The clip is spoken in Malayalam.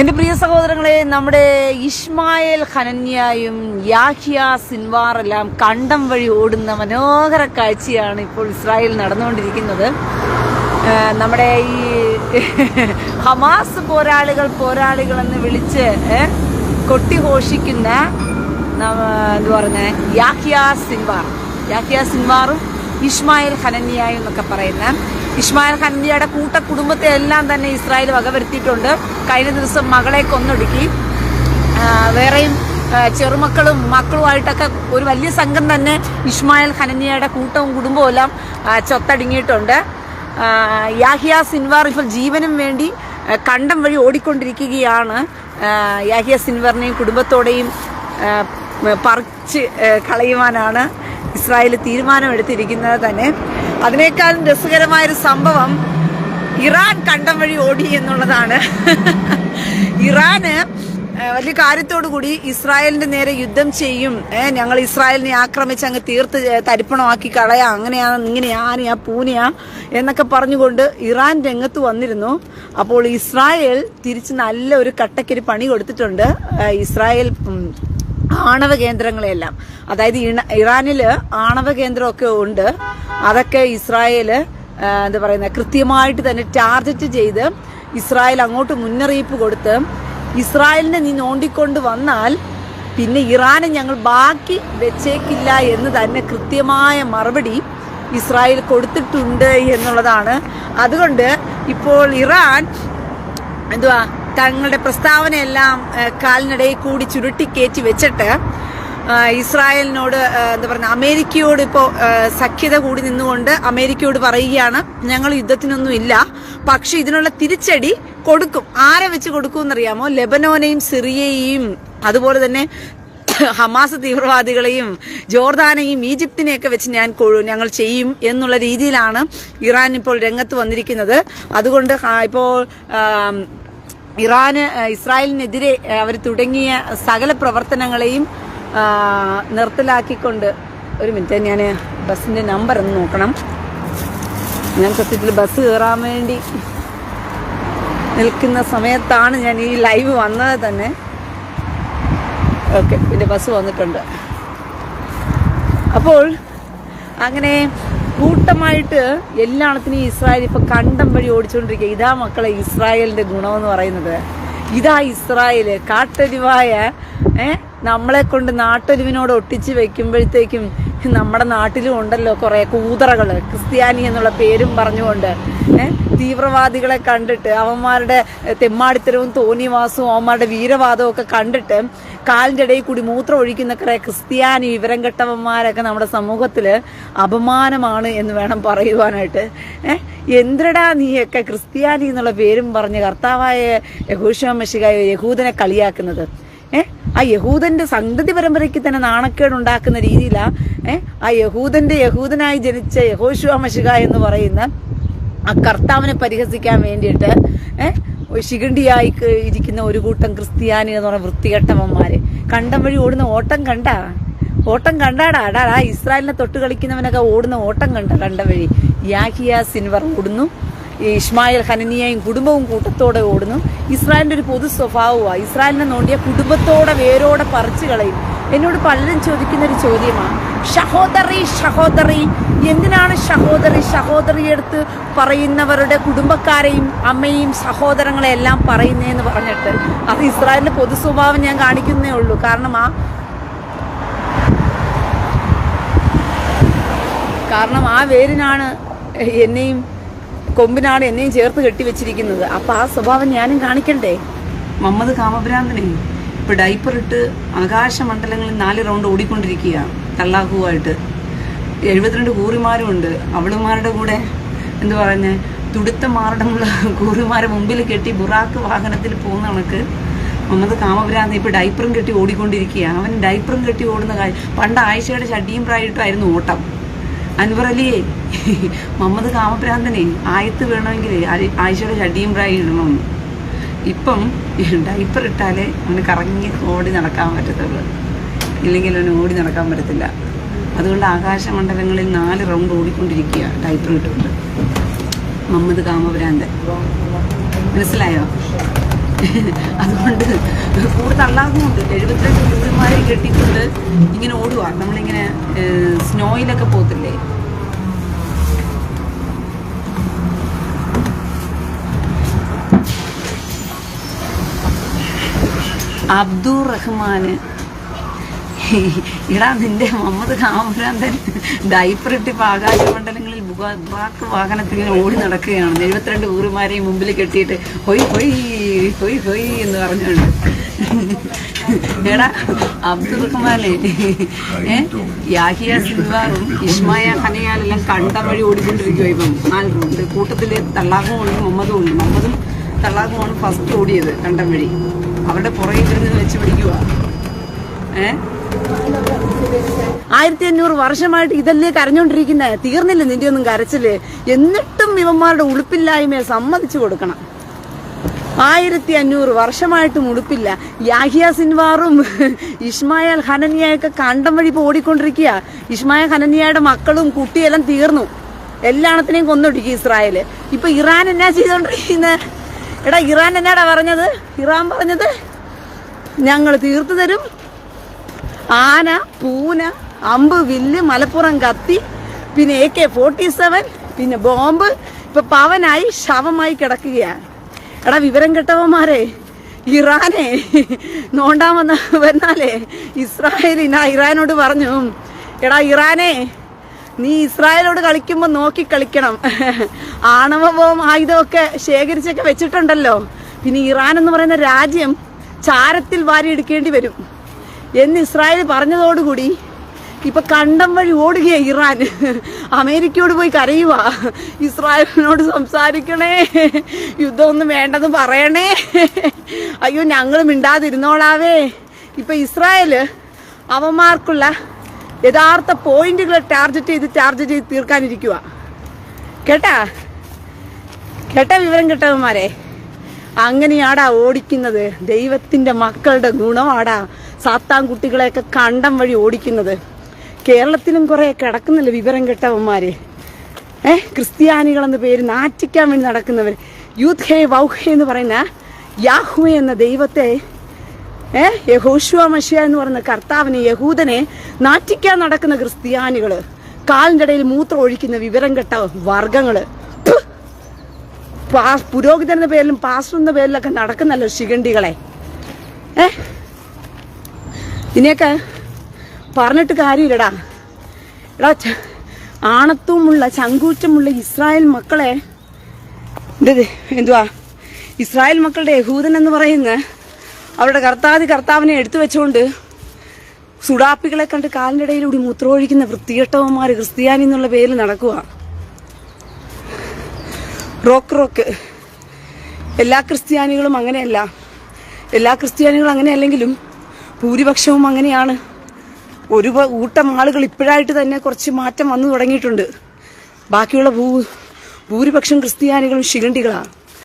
എന്റെ പ്രിയ സഹോദരങ്ങളെ നമ്മുടെ ഇസ്മായിൽ ഖനന്യായും യാഹിയ സിൻവാറെല്ലാം കണ്ടം വഴി ഓടുന്ന മനോഹര കാഴ്ചയാണ് ഇപ്പോൾ ഇസ്രായേൽ നടന്നുകൊണ്ടിരിക്കുന്നത്. നമ്മുടെ ഈ ഹമാസ് പോരാളികൾ പോരാളികൾ എന്ന് വിളിച്ച് കൊട്ടിഘോഷിക്കുന്ന എന്ത് പറഞ്ഞ യാഹിയ സിൻവാർ. യാഹിയ സിൻവാറും ഇസ്മായിൽ ഖനന്യായും എന്നൊക്കെ പറയുന്ന ഇസ്മായിൽ ഹൻവിയുടെ കൂട്ട കുടുംബത്തെ എല്ലാം തന്നെ ഇസ്രായേൽ വകവരുത്തിയിട്ടുണ്ട്. കഴിഞ്ഞ ദിവസം മകളെ കൊന്നൊടുക്കി. വേറെയും ചെറുമക്കളും മക്കളുമായിട്ടൊക്കെ ഒരു വലിയ സംഘം തന്നെ ഇസ്മായിൽ ഹനന്യയുടെ കൂട്ടവും കുടുംബവും എല്ലാം ചൊത്തടുങ്ങിയിട്ടുണ്ട്. യാഹിയ സിൻവാർ ഇപ്പോൾ ജീവനും വേണ്ടി കണ്ടം വഴി ഓടിക്കൊണ്ടിരിക്കുകയാണ്. യാഹിയ സിൻവറിനെയും കുടുംബത്തോടെയും പറിച്ച് കളയുവാനാണ് ഇസ്രായേൽ തീരുമാനമെടുത്തിരിക്കുന്നത് തന്നെ. അതിനേക്കാളും രസകരമായൊരു സംഭവം ഇറാൻ കണ്ടം വഴി ഓടി എന്നുള്ളതാണ്. ഇറാന് വലിയ കാര്യത്തോടു കൂടി ഇസ്രായേലിന്റെ നേരെ യുദ്ധം ചെയ്യും. ഏഹ്, ഞങ്ങൾ ഇസ്രായേലിനെ ആക്രമിച്ച് അങ്ങ് തീർത്ത് തരിപ്പണമാക്കി കളയാ. അങ്ങനെയാ ഇങ്ങനെയാ ആനയാ പൂനയാ എന്നൊക്കെ പറഞ്ഞുകൊണ്ട് ഇറാൻ രംഗത്ത് വന്നിരുന്നു. അപ്പോൾ ഇസ്രായേൽ തിരിച്ച് നല്ല ഒരു കട്ടക്കൊരു പണി കൊടുത്തിട്ടുണ്ട്. ഇസ്രായേൽ ആണവ കേന്ദ്രങ്ങളെല്ലാം അതായത് ഇറാനിൽ ആണവ കേന്ദ്രമൊക്കെ ഉണ്ട്. അതൊക്കെ ഇസ്രായേൽ എന്താ പറയുന്നത് കൃത്യമായിട്ട് തന്നെ ടാർഗറ്റ് ചെയ്ത് ഇസ്രായേൽ അങ്ങോട്ട് മുന്നറിയിപ്പ് കൊടുത്ത് ഇസ്രായേലിനെ നീ നോണ്ടിക്കൊണ്ട് വന്നാൽ പിന്നെ ഇറാനെ ഞങ്ങൾ ബാക്കി വെച്ചേക്കില്ല എന്ന് തന്നെ കൃത്യമായ മറുപടി ഇസ്രായേൽ കൊടുത്തിട്ടുണ്ട് എന്നുള്ളതാണ്. അതുകൊണ്ട് ഇപ്പോൾ ഇറാൻ എന്തുവാ തങ്ങളുടെ പ്രസ്താവനയെല്ലാം കാലിനിടയിൽ കൂടി ചുരുട്ടിക്കയറ്റി വെച്ചിട്ട് ഇസ്രായേലിനോട് എന്താ പറയുക അമേരിക്കയോട് ഇപ്പോൾ സഖ്യത കൂടി നിന്നുകൊണ്ട് അമേരിക്കയോട് പറയുകയാണ് ഞങ്ങൾ യുദ്ധത്തിനൊന്നും ഇല്ല പക്ഷെ ഇതിനുള്ള തിരിച്ചടി കൊടുക്കും. ആരെ വെച്ച് കൊടുക്കും എന്നറിയാമോ ലെബനോനെയും സിറിയയെയും അതുപോലെ തന്നെ ഹമാസ് തീവ്രവാദികളെയും ജോർദാനെയും ഈജിപ്തിനെയൊക്കെ വെച്ച് ഞാൻ ഞങ്ങൾ ചെയ്യും എന്നുള്ള രീതിയിലാണ് ഇറാൻ ഇപ്പോൾ രംഗത്ത് വന്നിരിക്കുന്നത്. അതുകൊണ്ട് ഇപ്പോൾ ഇറാന് ഇസ്രായേലിനെതിരെ അവർ തുടങ്ങിയ സകല പ്രവർത്തനങ്ങളെയും നിർത്തലാക്കിക്കൊണ്ട് ഒരു മിനിറ്റ് ഞാൻ ബസ്സിന്റെ നമ്പർ ഒന്ന് നോക്കണം. ഞാൻ സത്യത്തിൽ ബസ് കയറാൻ വേണ്ടി നിൽക്കുന്ന സമയത്താണ് ഞാൻ ഈ ലൈവ് വന്നത് തന്നെ. ഓക്കെ പിന്നെ ബസ് വന്നിട്ടുണ്ട്. അപ്പോൾ അങ്ങനെ കൂട്ടമായിട്ട് എല്ലായിടത്തിനും ഇസ്രായേൽ ഇപ്പൊ കണ്ടം വഴി ഓടിച്ചുകൊണ്ടിരിക്കുക. ഇതാ മക്കളെ ഇസ്രായേലിന്റെ ഗുണമെന്ന് പറയുന്നത്. ഇതാ ഇസ്രായേൽ കാട്ടരിവായ ഏ നമ്മളെ കൊണ്ട് നാട്ടൊലിവിനോട് ഒട്ടിച്ച് വെക്കുമ്പോഴത്തേക്കും നമ്മുടെ നാട്ടിലും ഉണ്ടല്ലോ കുറെ കൂതറകൾ ക്രിസ്ത്യാനി എന്നുള്ള പേരും പറഞ്ഞുകൊണ്ട്. തീവ്രവാദികളെ കണ്ടിട്ട് അവന്മാരുടെ തെമ്മാടിത്തരവും തോന്നിവാസവും അവന്മാരുടെ വീരവാദവും ഒക്കെ കണ്ടിട്ട് കാലിന്റെ ഇടയിൽ കൂടി മൂത്രം ഒഴിക്കുന്ന കുറെ ക്രിസ്ത്യാനി വിവരം കെട്ടവന്മാരൊക്കെ നമ്മുടെ സമൂഹത്തിൽ അപമാനമാണ് എന്ന് വേണം പറയുവാനായിട്ട്. എന്തിനടാ നീയൊക്കെ ക്രിസ്ത്യാനി എന്നുള്ള പേരും പറഞ്ഞ് കർത്താവായ യഹൂഷ മെഷികായ യഹൂദനെ കളിയാക്കുന്നത്? ഏഹ് ആ യഹൂദന്റെ സന്തതി പരമ്പരയ്ക്ക് തന്നെ നാണക്കേട് ഉണ്ടാക്കുന്ന രീതിയിലാണ് ഏഹ് ആ യഹൂദന്റെ യഹൂദനായി ജനിച്ച യഹോശുവ മഷിക എന്ന് പറയുന്ന ആ കർത്താവിനെ പരിഹസിക്കാൻ വേണ്ടിയിട്ട് ഏഹ് ശിഖണ്ഡിയായി ഇരിക്കുന്ന ഒരു കൂട്ടം ക്രിസ്ത്യാനി എന്ന് പറഞ്ഞ വൃത്തികെട്ടവന്മാര്. കണ്ടം വഴി ഓടുന്ന ഓട്ടം കണ്ട? ഓട്ടം കണ്ടാടാ? അടാ ആ ഇസ്രായേലിനെ തൊട്ട് കളിക്കുന്നവനൊക്കെ ഓടുന്ന ഓട്ടം കണ്ട കണ്ട വഴി. യാഹിയ സിൻവർ ഓടുന്നു. ഈ ഇസ്മായിൽ ഹനനിയയും കുടുംബവും കൂട്ടത്തോടെ ഓടുന്നു. ഇസ്രായേലിന്റെ ഒരു പൊതു സ്വഭാവമാണ് ഇസ്രായേലിനെ നോണ്ടിയ കുടുംബത്തോടെ വേരോടെ പറിച്ചു കളയും. എന്നോട് പലരും ചോദിക്കുന്ന ഒരു ചോദ്യമാണ് ഷഹോദറി ഷഹോദറി എന്തിനാണ് ഷഹോദറി എടുത്ത് പറയുന്നവരുടെ കുടുംബക്കാരെയും അമ്മയും സഹോദരങ്ങളെ എല്ലാം പറയുന്നതെന്ന് പറഞ്ഞിട്ട്? അത് ഇസ്രായേലിന്റെ പൊതു സ്വഭാവം ഞാൻ കാണിക്കുന്നേ ഉള്ളൂ. കാരണം ആ കാരണം ആ വേരിനാണ് എന്നെയും കൊമ്പിനാണ് എന്നെയും ചേർത്ത് കെട്ടിവെച്ചിരിക്കുന്നത്. അപ്പൊ ആ സ്വഭാവം ഞാനും കാണിക്കണ്ടേ? മമ്മദ് കാമഭ്രാന്തനെ. ഇട്ട് ആകാശമണ്ഡലങ്ങളിൽ നാല് റൗണ്ട് ഓടിക്കൊണ്ടിരിക്കുക തള്ളാഹുവായിട്ട്. എഴുപത്തിരണ്ട് കൂറിമാരും ഉണ്ട് അവളുമാരുടെ കൂടെ എന്ത് തുടുത്ത മാറടമുള്ള കൂറിമാരെ മുമ്പിൽ കെട്ടി ബുറാക്ക് വാഹനത്തിൽ പോകുന്ന കണക്ക് മമ്മദ് കാമഭ്രാന്തി ഇപ്പൊ ഡൈപ്പറും കെട്ടി ഓടിക്കൊണ്ടിരിക്കുക അവൻ ഡൈപ്പറും കെട്ടി ഓടുന്ന കാര്യം പണ്ട് ആഴ്ചയുടെ ചട്ടിയും പ്രായിട്ടായിരുന്നു ഓട്ടം. അൻവർ അലിയെ മുഹമ്മദ് കാമഭ്രാന്തനെ ആയത്ത് വേണമെങ്കിൽ ആയിഷയുടെ ചടിയും പ്രായം ഇടണമെന്ന് ഇപ്പം ഡൈപ്പർ ഇട്ടാലേ അവന് കറങ്ങി ഓടി നടക്കാൻ പറ്റത്തുള്ളൂ. ഇല്ലെങ്കിൽ അവന് ഓടി നടക്കാൻ പറ്റത്തില്ല. അതുകൊണ്ട് ആകാശമണ്ഡലങ്ങളിൽ നാല് റൗണ്ട് ഓടിക്കൊണ്ടിരിക്കുക ഡൈപ്പർ ഇട്ടുകൊണ്ട്. മുഹമ്മദ് കാമഭ്രാന്തൻ മനസ്സിലായോ? അതുകൊണ്ട് കൂടുതൽ തള്ളാകുമുണ്ട് എഴുപത്തിരണ്ട് കുട്ടിമാരെ കെട്ടിക്കൊണ്ട് ഇങ്ങനെ ഓടുക നമ്മളിങ്ങനെ സ്നോയിലൊക്കെ പോകത്തില്ലേ? അബ്ദുൾ റഹ്മാന് ഇടാ നിന്റെ മുഹമ്മദ് കാമരാന്തൻ. ഡൈപ്പർ ഇപ്പൊ ആകാശമണ്ഡലങ്ങളിൽ മണ്ഡലങ്ങളിൽ ബുറാക്ക് വാഹനത്തിൽ ഇങ്ങനെ ഓടി നടക്കുകയാണ്. എഴുപത്തിരണ്ട് ഊറുമാരെയും മുമ്പിൽ കെട്ടിയിട്ട് ഹൊയ് ഹൊയ് ഹൊയ് ഹൊയ് എന്ന് പറഞ്ഞുകൊണ്ട്. എടാ അബ്ദുൾ റഹ്മാനെ യാഹിയ സിൽവാറും ഇസ്മായ ഖനയാലെല്ലാം കണ്ട വഴി ഓടിക്കൊണ്ടിരിക്കുക ഇപ്പം. നാല് കൂട്ടത്തിൽ തള്ളാഹും ഉണ്ട് മുഹമ്മദും ഉണ്ട്. മുഹമ്മദും തള്ളാഹുമാണ് ഫസ്റ്റ് ഓടിയത് കണ്ടം വഴി. അവരുടെ പുറകിൽ ഇരുന്ന് വെച്ച് പിടിക്കുക ഏ? ആയിരത്തി അഞ്ഞൂറ് വർഷമായിട്ട് ഇതല്ലേ കരഞ്ഞോണ്ടിരിക്കുന്നത് തീർന്നില്ല നിന്റെ ഒന്നും കരച്ചിൽ? എന്നിട്ടും ഇവന്മാരുടെ ഉളുപ്പില്ലായ്മയെ സമ്മതിച്ചു കൊടുക്കണം. ആയിരത്തി അഞ്ഞൂറ് വർഷമായിട്ടും ഉടുപ്പില്ല യാഹിയ സിൻവാറും ഇസ്മായൽ ഹനനിയൊക്കെ കണ്ടം വഴി ഓടിക്കൊണ്ടിരിക്കുക ഇഷ്മായൽ ഹനനിയയുടെ മക്കളും കുട്ടിയെല്ലാം തീർന്നു. എല്ലാണത്തിനെയും കൊന്നൊടുക്കി ഇസ്രായേൽ. ഇപ്പൊ ഇറാൻ എന്നാ ചെയ്തോണ്ടിരിക്കുന്നത് എടാ ഇറാൻ എന്നാടാ പറഞ്ഞത്? ഇറാൻ പറഞ്ഞത്? ഞങ്ങൾ തീർത്തു തരും ആന പൂന അമ്പ് വില്ല് മലപ്പുറം കത്തി പിന്നെ എ കെ ഫോർട്ടി സെവൻ പിന്നെ ബോംബ്. ഇപ്പൊ പവനായി ശവമായി കിടക്കുകയാണ്. എടാ വിവരം കെട്ടവന്മാരെ ഇറാനെ. നോണ്ടാൻ വന്ന വന്നാലേ ഇസ്രായേലിനാ ഇറാനോട് പറഞ്ഞു. എടാ ഇറാനെ നീ ഇസ്രായേലോട് കളിക്കുമ്പോൾ നോക്കി കളിക്കണം. ആണവ ബോം ആയുധമൊക്കെ ശേഖരിച്ചൊക്കെ വെച്ചിട്ടുണ്ടല്ലോ. പിന്നെ ഇറാൻ എന്ന് പറയുന്ന രാജ്യം ചാരത്തിൽ വാരി എടുക്കേണ്ടി വരും. എന്ന് ഇസ്രായേൽ പറഞ്ഞതോടുകൂടി ഇപ്പൊ കണ്ടം വഴി ഓടുകയാണ് ഇറാൻ. അമേരിക്കയോട് പോയി കരയുക ഇസ്രായേലിനോട് സംസാരിക്കണേ. യുദ്ധമൊന്നും വേണ്ടെന്ന് പറയണേ. അയ്യോ ഞങ്ങൾ മിണ്ടാതിരുന്നോളാവേ. ഇപ്പൊ ഇസ്രായേൽ അവന്മാർക്കുള്ള യഥാർത്ഥ പോയിന്റുകൾ ടാർഗറ്റ് ചെയ്ത് ടാർജ് ചെയ്ത് തീർക്കാനിരിക്കുക കേട്ടാ? കേട്ട വിവരം കേട്ടവന്മാരെ? അങ്ങനെയാടാ ഓടിക്കുന്നത്. ദൈവത്തിന്റെ മക്കളുടെ ഗുണമാടാ. സാത്താൻ കുട്ടികളെയൊക്കെ കണ്ടം വഴി ഓടിക്കുന്നത്. കേരളത്തിലും കുറേ കിടക്കുന്നില്ല വിവരം കെട്ടവന്മാർ ഏ? ക്രിസ്ത്യാനികളെന്ന പേര് നാറ്റിക്കാൻ വേണ്ടി നടക്കുന്നവർ. യൂത്ത് ഹേ വൗഹേ എന്ന് പറയുന്ന യാഹുവെ എന്ന ദൈവത്തെ ഏ? യഹോഷുവ മഷിയ എന്ന് പറയുന്ന കർത്താവിനെ യഹൂദനെ നാറ്റിക്കാൻ നടക്കുന്ന ക്രിസ്ത്യാനികൾ കാലിന്റെ ഇടയിൽ മൂത്രം ഒഴിക്കുന്ന വിവരം കെട്ട വർഗങ്ങൾ പുരോഹിതന്റെ പാ- പുരോഹിതൻ എന്ന പേരിലും പാസ്റ്റർ എന്ന പേരിലൊക്കെ നടക്കുന്നല്ലോ ശിഖണ്ഡികളെ. ഏ? ഇതിനെയൊക്കെ പറഞ്ഞിട്ട് കാര്യമില്ലടാ. എടാ ആണത്വമുള്ള ചങ്കൂറ്റമുള്ള ഇസ്രായേൽ മക്കളെ എന്തുവാ? ഇസ്രായേൽ മക്കളുടെ യഹൂദൻ എന്ന് പറയുന്ന അവരുടെ കർത്താതി കർത്താവിനെ എടുത്തു വെച്ചുകൊണ്ട് സുഡാപ്പികളെ കണ്ട് കാലിന്റെ ഇടയിലൂടെ മൂത്രമൊഴിക്കുന്ന വൃത്തികെട്ടവന്മാർ ക്രിസ്ത്യാനി എന്നുള്ള പേരിൽ നടക്കുക. Rock rock. എല്ലാ ക്രിസ്ത്യാനികളും അങ്ങനെയല്ല. എല്ലാ ക്രിസ്ത്യാനികളും അങ്ങനെയല്ലെങ്കിലും ഭൂരിപക്ഷവും അങ്ങനെയാണ്. ഒരു കൂട്ടം ആളുകൾ ഇപ്പോഴായിട്ട് തന്നെ കുറച്ച് മാറ്റം വന്നു തുടങ്ങിയിട്ടുണ്ട്. ബാക്കിയുള്ള ഭൂ ഭൂരിപക്ഷം ക്രിസ്ത്യാനികളും ശിഖണ്ഡികളാണ്.